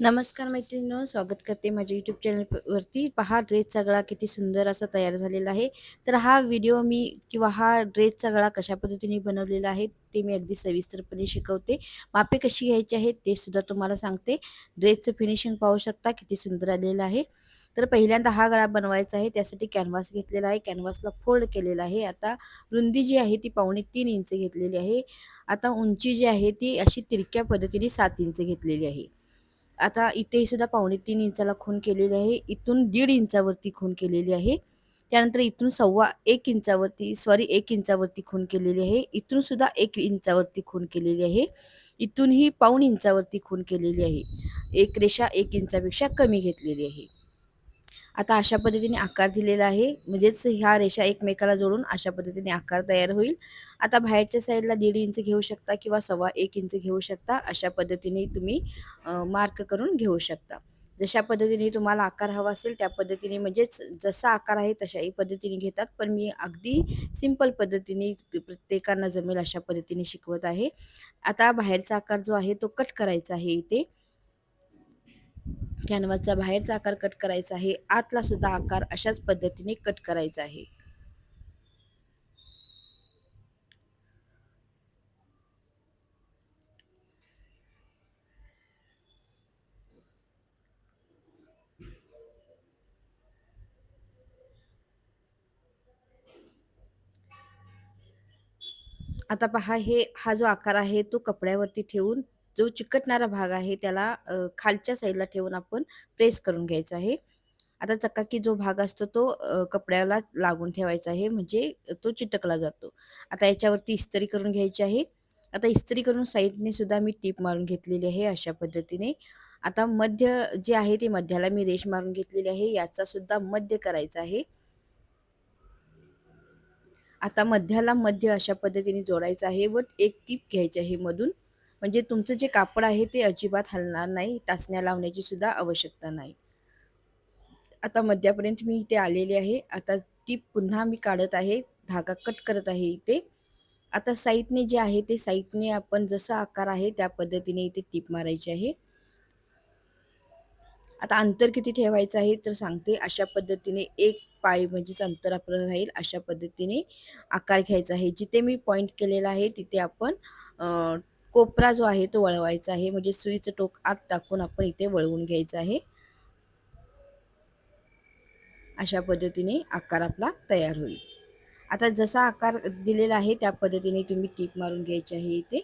नमस्कार मैत्रिणींनो स्वागत करते माझ्या यूट्यूब चॅनलवरती. पहा ड्रेसचा गळा किती सुंदर असा तयार झालेला आहे. तर हा व्हिडिओ मी किंवा हा ड्रेसचा गळा कशा पद्धतीने बनवलेला आहे ते मी अगदी सविस्तरपणे शिकवते. मापे कशी घ्यायची आहेत ते सुद्धा तुम्हाला सांगते. ड्रेसचं फिनिशिंग पाहू शकता किती सुंदर आलेलं आहे. तर पहिल्यांदा हा गळा बनवायचा आहे त्यासाठी कॅनव्हास घेतलेला आहे. कॅनव्हासला फोल्ड केलेला आहे. आता रुंदी जी आहे ती पावणे तीन इंच घेतलेली आहे. आता उंची जी आहे ती अशी तिरक्या पद्धतीने सात इंच घेतलेली आहे. आता इथे सुद्धा पावणे तीन इंचाला खून केलेली आहे. इथून दीड इंचावरती खून केलेली आहे. त्यानंतर इथून सव्वा एक इंचावरती सॉरी एक इंचावरती खून केलेली आहे. इथून सुद्धा एक इंचावरती खून केलेली आहे. इथूनही पाऊन इंचावरती खून केलेली आहे. एक रेषा एक इंचापेक्षा कमी घेतलेली आहे. आता अशा पद्धतीने आकार दिलेला आहे. म्हणजेच ह्या रेषा एकमेकाला जोडून अशा पद्धतीने आकार तयार होईल. आता बाहेरच्या साईडला दीड इंच घेऊ शकता किंवा सव्वा एक इंच घेऊ शकता. अशा पद्धतीने तुम्ही मार्क करून घेऊ शकता. जशा पद्धतीने तुम्हाला आकार हवा असेल त्या पद्धतीने म्हणजेच जसा आकार आहे तशाही पद्धतीने घेतात. पण मी अगदी सिंपल पद्धतीने प्रत्येकांना जमेल अशा पद्धतीने शिकवत आहे. आता बाहेरचा आकार जो आहे तो कट करायचा आहे इथे. कॅनव्हासचा बाहेरचा आकार कट करायचा आहे. आतला सुद्धा आकार अशाच पद्धतीने कट करायचा आहे. आता पहा हे हा जो आकार आहे तो कपड्यावरती ठेवून जो चिकटणारा भाग आहे त्याला खालच्या साईडला ठेवून आपण प्रेस करून घ्यायचा आहे. आता चकाकी जो भाग असतो तो कपड्याला लागून ठेवायचा आहे म्हणजे तो चिटकला जातो. आता याच्यावरती इस्त्री करून घ्यायची आहे. आता इस्त्री करून साईडने सुद्धा मी टीप मारून घेतलेली आहे अशा पद्धतीने. आता मध्य जे आहे ते मध्याला मी रेश मारून घेतलेली आहे. याचा सुद्धा मध्य करायचा आहे. आता मध्याला मध्य अशा पद्धतीने जोडायचं आहे व एक टीप घ्यायची आहे मधून. म्हणजे तुमचं जे कापड आहे ते अजिबात हलणार नाही टाचण्या लावण्याची सुद्धा आवश्यकता नाही. आता मध्यापर्यंत मी इथे आलेले आहे. आता ती पुन्हा मी काढत आहे धागा कट करत आहे इथे. आता साईटने जे आहे ते साईटने आपण जसा आकार आहे त्या पद्धतीने इथे टीप मारायची आहे. आता अंतर किती ठेवायचं आहे तर सांगते. अशा पद्धतीने एक पाय म्हणजेच अंतर आपलं राहील अशा पद्धतीने आकार घ्यायचा आहे. जिथे मी पॉईंट केलेला आहे तिथे आपण कोपरा जो आहे तो वळवायचा आहे. म्हणजे सुईचं टोक आत टाकून आपण इथे वळवून घ्यायचं आहे. अशा पद्धतीने आकार आपला तयार होईल. आता जसा आकार दिलेला आहे त्या पद्धतीने तुम्ही टीप मारून घ्यायची आहे इथे.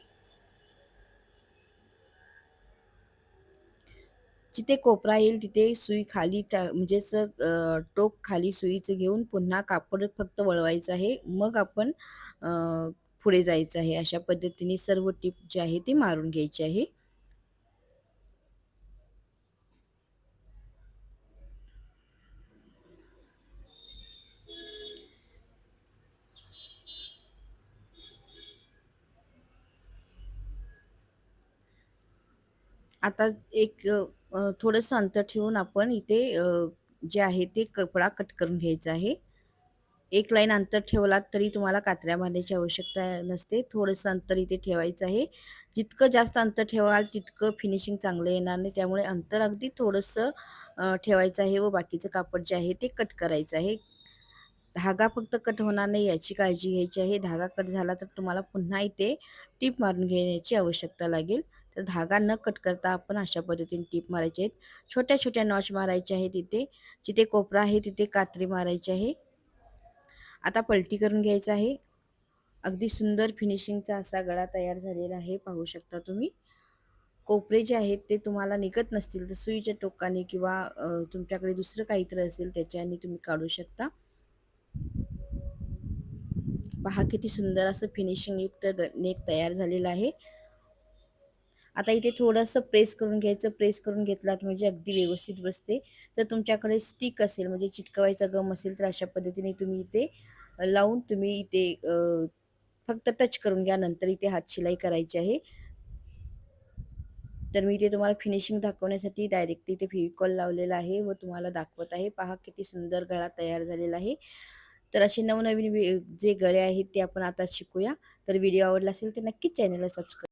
जिथे कोपरा येईल तिथे सुई खाली म्हणजेच टोक खाली सुईचं घेऊन पुन्हा कापड फक्त वळवायचं आहे. मग आपण पुढे जायचं आहे अशा पद्धतीने सर्व टीप जे आहे ती मारून घ्यायची आहे. आता एक थोडंसं अंतर ठेवून आपण इथे जे आहे ते कपडा कट करून घ्यायचा आहे. एक लाईन अंतर ठेवलात तरी तुम्हाला कात्र्या बांधायची आवश्यकता नसते. थोडंसं अंतर इथे ठेवायचं आहे. जितकं जास्त अंतर ठेवाल तितकं फिनिशिंग चांगलं येणार नाही. त्यामुळे अंतर अगदी थोडंसं ठेवायचं आहे व बाकीचं कापड जे आहे ते कट करायचं आहे. धागा फक्त कट होणार नाही याची काळजी घ्यायची आहे. धागा कट झाला तर तुम्हाला पुन्हा इथे टीप मारून घेण्याची आवश्यकता लागेल. तर धागा न कट करता आपण अशा पद्धतीने टीप मारायचे आहेत. छोट्या छोट्या नॉच मारायचे आहेत तिथे जिथे कोपरा आहे तिथे कात्री मारायची आहे. आता पलटी करून घ्यायचं आहे. अगदी सुंदर फिनिशिंगचा असा गळा तयार झालेला आहे पाहू शकता तुम्ही. कोपरे जे आहेत ते तुम्हाला निघत नसतील तर सुईच्या टोकाने किंवा तुमच्याकडे दुसरं काहीतरी असेल त्याच्याने तुम्ही काढू शकता. पहा किती सुंदर असं फिनिशिंग युक्त नेक तयार झालेलं आहे. आता इथे थोडंसं प्रेस करून घ्यायचं प्रेस करून घेतलात म्हणजे अगदी व्यवस्थित बसते. जर तुमच्याकडे स्टिक असेल म्हणजे चिटकवायचा गम असेल तर अशा पद्धतीने तुम्ही इथे लावून तुम्ही इथे फक्त टच करून घ्या. नंतर इथे हात शिलाई करायची आहे. तर मी इथे तुम्हाला फिनिशिंग दाखवण्यासाठी डायरेक्टली इथे फेविकॉल लावलेला आहे व तुम्हाला दाखवत आहे. पहा किती सुंदर गळा तयार झालेला आहे. तर असे नवनवीन जे गळे आहेत ते आपण आता शिकूया. तर व्हिडिओ आवडला असेल तर नक्कीच चॅनलला सबस्क्राईब